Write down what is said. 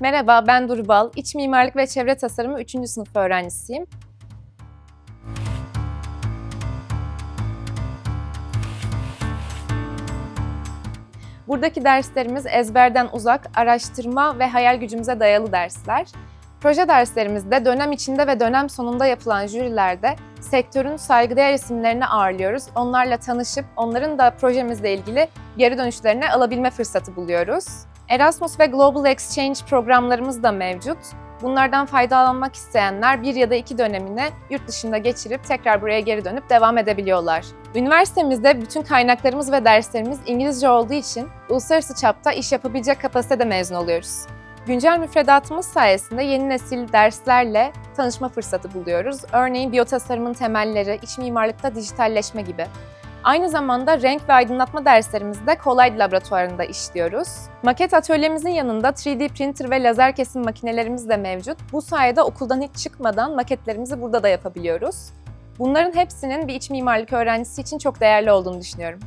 Merhaba, ben Durbal. İç mimarlık ve çevre tasarımı 3. sınıf öğrencisiyim. Buradaki derslerimiz ezberden uzak, araştırma ve hayal gücümüze dayalı dersler. Proje derslerimizde dönem içinde ve dönem sonunda yapılan jürilerde sektörün saygıdeğer isimlerini ağırlıyoruz. Onlarla tanışıp onların da projemizle ilgili geri dönüşlerini alabilme fırsatı buluyoruz. Erasmus ve Global Exchange programlarımız da mevcut. Bunlardan faydalanmak isteyenler bir ya da iki dönemini yurt dışında geçirip tekrar buraya geri dönüp devam edebiliyorlar. Üniversitemizde bütün kaynaklarımız ve derslerimiz İngilizce olduğu için uluslararası çapta iş yapabilecek kapasitede mezun oluyoruz. Güncel müfredatımız sayesinde yeni nesil derslerle tanışma fırsatı buluyoruz. Örneğin biyotasarımın temelleri, iç mimarlıkta dijitalleşme gibi. Aynı zamanda renk ve aydınlatma derslerimizde Kolay Laboratuvarı'nda işliyoruz. Maket atölyemizin yanında 3D printer ve lazer kesim makinelerimiz de mevcut. Bu sayede okuldan hiç çıkmadan maketlerimizi burada da yapabiliyoruz. Bunların hepsinin bir iç mimarlık öğrencisi için çok değerli olduğunu düşünüyorum.